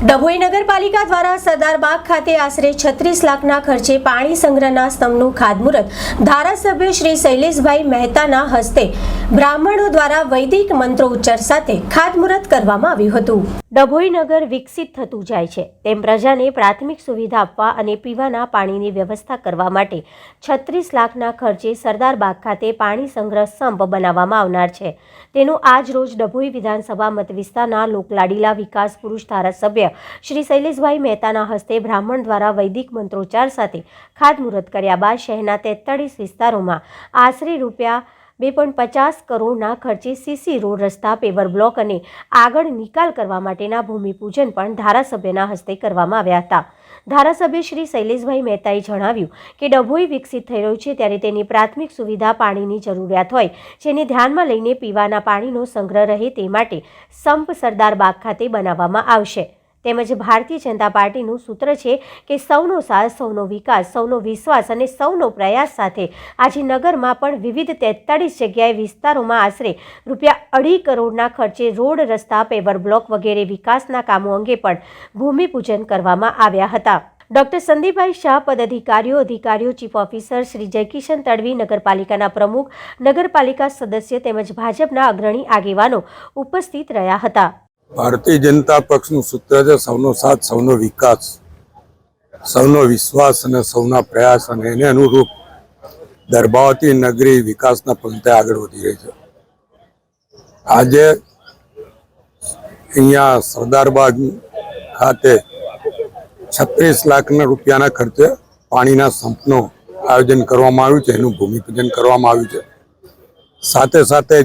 ડભોઈ નગરપાલિકા દ્વારા સરદારબાગ ખાતે આશરે છત્રીસ લાખના ખર્ચે પાણી સંગ્રહના સ્તંભનું ખાતમુહૂર્ત. ધારાસભ્ય શ્રી શૈલેષભાઈ મહેતાના હસ્તે બ્રાહ્મણો દ્વારા વૈદિક મંત્રોચ્ચાર સાથે ખાતમુહૂર્ત કરવામાં આવ્યું હતું. ડભોઈ નગર વિકસિત થતું જાય છે. તેમ પ્રજાને પ્રાથમિક સુવિધા આપવા અને પીવાના પાણીની વ્યવસ્થા કરવા માટે છત્રીસ લાખના ખર્ચે સરદારબાગ ખાતે પાણી સંગ્રહ સ્તંભ બનાવવામાં આવનાર છે. તેનું આજ રોજ ડભોઈ વિધાનસભા મત વિસ્તારના લોકલાડીલા વિકાસ પુરુષ ધારાસભ્ય શ્રી શૈલેષભાઈ મહેતાના હસ્તે બ્રાહ્મણ દ્વારા વૈદિક મંત્રોચ્ચાર સાથે ખાતમુહૂર્ત કર્યા બાદ શહેરના તેતાળીસ વિસ્તારોમાં આશરે રૂપિયા બે પોઈન્ટ પચાસ કરોડના ખર્ચે સીસી રોડ રસ્તા, પેવર બ્લોક અને આગળ નિકાલ કરવા માટેના ભૂમિપૂજન પણ ધારાસભ્યના હસ્તે કરવામાં આવ્યા હતા. ધારાસભ્ય શ્રી શૈલેષભાઈ મહેતાએ જણાવ્યું કે ડભોઈ વિકસિત થઈ રહ્યું છે ત્યારે તેની પ્રાથમિક સુવિધા પાણીની જરૂરિયાત હોય, જેને ધ્યાનમાં લઈને પીવાના પાણીનો સંગ્રહ રહે તે માટે સંપ સરદાર બાગ ખાતે બનાવવામાં આવશે. તેમજ ભારતીય જનતા પાર્ટીનું સૂત્ર છે કે સૌનો સાથ, સૌનો વિકાસ, સૌનો વિશ્વાસ અને સૌનો પ્રયાસ સાથે આજે નગરમાં પણ વિવિધ તેતાળીસ જગ્યાએ વિસ્તારોમાં આશરે રૂપિયા અઢી કરોડના ખર્ચે રોડ, રસ્તા, પેવર બ્લોક વગેરે વિકાસના કામો અંગે પણ ભૂમિપૂજન કરવામાં આવ્યા હતા. ડોક્ટર સંદીપભાઈ શાહ, પદાધિકારીઓ, અધિકારીઓ, ચીફ ઓફિસર શ્રી જયકિશન તડવી, નગરપાલિકાના પ્રમુખ, નગરપાલિકા સદસ્ય તેમજ ભાજપના અગ્રણી આગેવાનો ઉપસ્થિત રહ્યા હતા. ભારતીય જનતા પક્ષનું સૂત્ર છે, સૌનો સાથ, સૌનો વિકાસ. સૌનો વિશ્વાસ અને સૌના પ્રયાસ અને એને અનુરૂપ દરબાવતી નગરી વિકાસના પંથે આગળ વધી રહી છે. આજે અહીંયા સરદારબાગ ખાતે છત્રીસ લાખના રૂપિયાના ખર્ચે પાણીના સંપનું આયોજન કરવામાં આવ્યું છે, એનું ભૂમિપૂજન કરવામાં આવ્યું છે. સાથે સાથે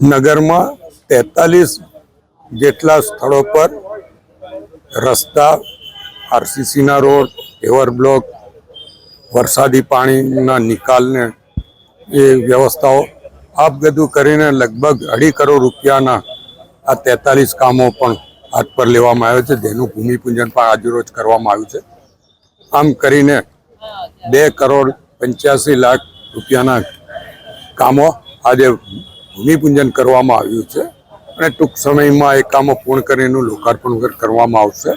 નગરમાં તેતાલીસ જેટલા સ્થળો પર રસ્તા, આરસીસીના રોડ પેવર બ્લોક, વરસાદી પાણીના નિકાલને એ વ્યવસ્થાઓ આ કરીને લગભગ અઢી કરોડ રૂપિયાના આ તેતાલીસ કામો પણ હાથ પર લેવામાં આવ્યો છે, જેનું ભૂમિપૂજન પણ આજરોજ કરવામાં આવ્યું છે. આમ કરીને બે કરોડ પંચ્યાસી લાખ રૂપિયાના કામો આજે ભૂમિપૂજન કરવામાં આવ્યું છે. અને ટૂંક સમયમાં એ કામો પૂર્ણ કરીને લોકાર્પણ કરવામાં આવશે.